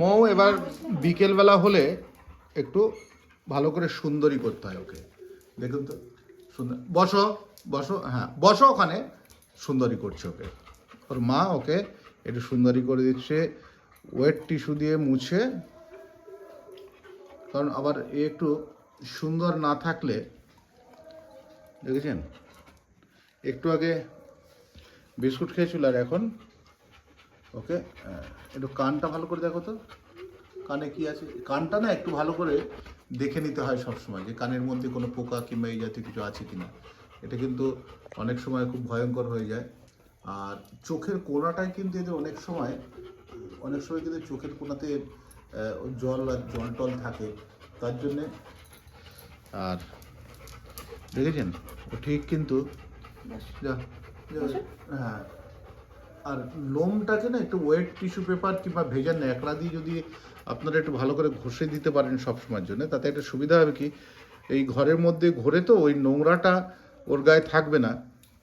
মৌ এবার বিকেলবেলা হলে একটু ভালো করে সুন্দরী করতে হয় ওকে। দেখুন তো, সুন্দর, বসো বসো হ্যাঁ বসো ওখানে, সুন্দরী করছে ওকে। ওর মা ওকে একটু সুন্দরী করে দিচ্ছে, ওয়েট টিস্যু দিয়ে মুছে, কারণ আবার একটু সুন্দর না থাকলে, দেখেছেন? একটু আগে বিস্কুট খেয়েছিল আর এখন ওকে? একটু কানটা ভালো করে দেখো তো। কানে কি আছে? কানটা না একটু ভালো করে দেখে নিতে হয় সব সময় যে কানের মধ্যে কোনো পোকা কিংবা এই জাতীয় কিছু আছে কি না এটা কিন্তু অনেক সময় খুব ভয়ঙ্কর হয়ে যায়। আর চোখের কোনাটায় কিন্তু এদের অনেক সময় অনেক সময় কিন্তু চোখের কোনাতে জল আর জল টল থাকে। তার জন্যে আর দেখেছেন? ও ঠিক কিন্তু যা, হ্যাঁ। আর লোমটাকে না একটু ওয়েট টিস্যু পেপার কিংবা ভেজা ন্যাকড়া দিয়ে যদি আপনারা একটু ভালো করে ঘষে দিতে পারেন সব সময়ের জন্য, তাতে একটা সুবিধা হবে কি, এই ঘরের মধ্যে ঘোরে তো ওই নোংরাটা ওর গায়ে থাকবে না।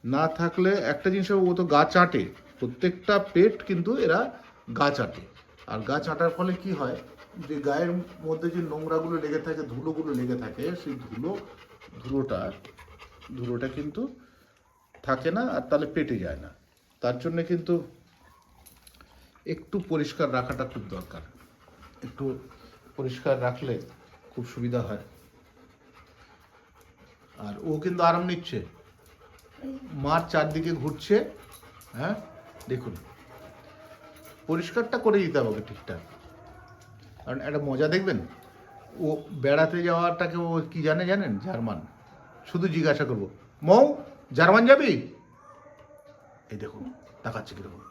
না থাকলে একটা জিনিস ও তো গা চাটে। প্রত্যেকটা পেট কিন্তু এরা গা চাটে। আর গা চাটার ফলে কি হয়, যে গায়ের মধ্যে যে নোংরাগুলো লেগে থাকে, ধুলোগুলো লেগে থাকে, সেই ধুলো, ধুলোটা ধুলোটা কিন্তু থাকে না আর তাহলে পেটে যায় না। তার জন্য কিন্তু একটু পরিষ্কার রাখাটা খুব দরকার। একটু পরিষ্কার রাখলে খুব সুবিধা হয়। আর ও কিন্তু আরাম নিচ্ছে। মার চারদিকে ঘুরছে হ্যাঁ? দেখুন। পরিষ্কারটা করে দিতে হবে ঠিকঠাক। কারণ একটা মজা দেখবেন, ও বেড়াতে যাওয়াটাকে ও কি জানে জানেন? জার্মান। শুধু জিজ্ঞাসা করব, মৌ, জার্মান যাবি? এই দেখুন তাকাচ্ছে কীরকম।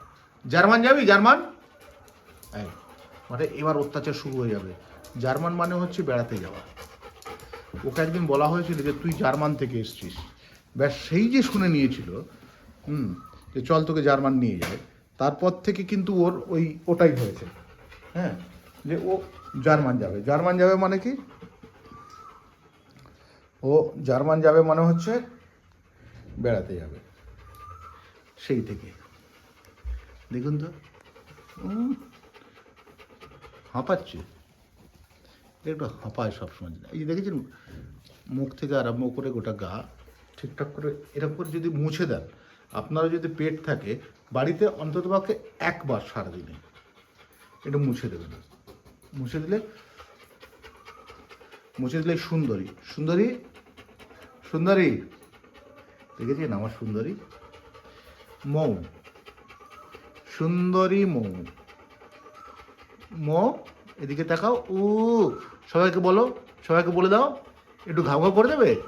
জার্মান যাবি, জার্মান? মানে এবার অত্যাচার শুরু হয়ে যাবে। জার্মান মানে হচ্ছে বেড়াতে যাওয়া। ওকে একদিন বলা হয়েছিল যে, তুই জার্মান থেকে এসছিস। ব্যাস, সেই যে শুনে নিয়েছিল, হুম, যে চল তোকে জার্মান নিয়ে যায় তারপর থেকে কিন্তু ওর ওই, ওটাই হয়েছে। হ্যাঁ যে ও জার্মান যাবে। জার্মান যাবে মানে কি? ও জার্মান যাবে মানে হচ্ছে বেড়াতে যাবে। সেই থেকে। দেখুন তো। হাঁপাচ্ছে। একটু হাঁপায় সবসময়। এই যে দেখেছেন, মুখ থেকে আরম্ভ করে গোটা গা ঠিকঠাক করে এরকম করে যদি মুছে দেন আপনারা যদি পেট থাকে, বাড়িতে অন্তত অন্ততপক্ষে একবার সারাদিনে এটা মুছে দেবেন। মুছে দিলে মুছে দিলে সুন্দরী। সুন্দরী? সুন্দরী। দেখেছেন আমার সুন্দরী? মৌ। সুন্দরী মৌ। মৌ, এদিকে তাকাও। উ, সবাইকে বলো, সবাইকে বলে দাও, একটু ঘাও ঘাও করে দেবে?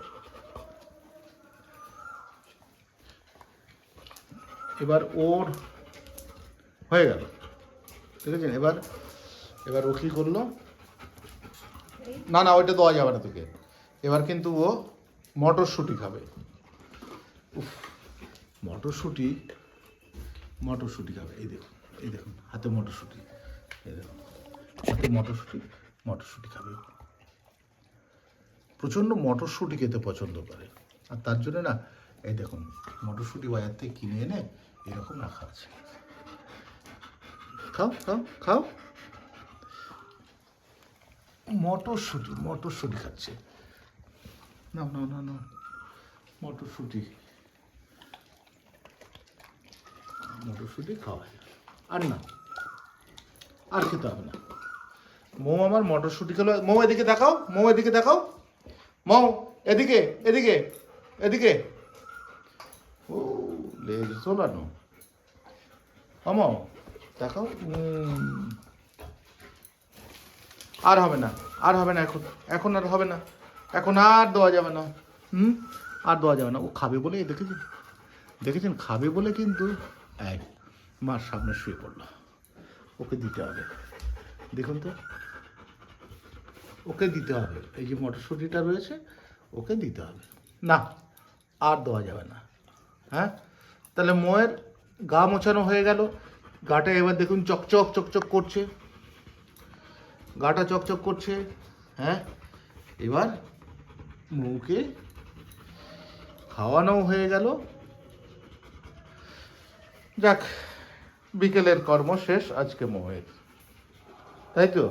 এবার ওর হয়ে গেল। ঠিক আছে এবার এবার ও কী করল? না না, ওইটা দেওয়া যাবে না তোকে। এবার কিন্তু ও মটরশুঁটি খাবে। উফ। মটরশুঁটি মটরশুঁটি খাবে। এই দেখুন এই দেখুন, হাতে মটরশুঁটি, এই দেখুন, হাতে মটরশুঁটি মটরশুঁটি খাবে। প্রচণ্ড মটরশুঁটি খেতে পছন্দ করে। আর তার জন্য না, এই দেখুন, মটরশুঁটি বাজার থেকে কিনে এনে এরকম রাখা আছে। খাও খাও খাও। মটরশুঁটি মটরশুঁটি খাচ্ছে। না না না না মটরশুঁটি। মটরশুঁটি খাওয়ায় আর না, আর খেতে হবে না। মৌ আমার মটরশুঁটি খেলো। মৌ, এদিকে দেখাও, মৌ, এদিকে দেখাও। মৌ, এদিকে এদিকে এদিকে। ও, লেজ তোলানো আমও দেখাও। আর হবে না, আর হবে না এখন এখন আর হবে না, এখন আর দেওয়া যাবে না। হুম, আর দেওয়া যাবে না। ও খাবে বলে, দেখেছেন? দেখেছেন? খাবে বলে কিন্তু এই মার সামনে শুয়ে পড়ল। ওকে দিতে হবে। দেখুন তো। ওকে দিতে হবে। এই যে মটরশুঁটিটা রয়েছে, ওকে দিতে হবে। না, আর দেওয়া যাবে না। হ্যাঁ? তাহলে ময়ের গা মোছানো হয়ে গেল। গাটা এবার দেখুন চকচক চকচক করছে। গাটা চকচক করছে। হ্যাঁ? এবার মুখে খাওয়ানো হয়ে গেল। যাক বিকেলের কর্ম শেষ আজকে মোহের। তাই তো?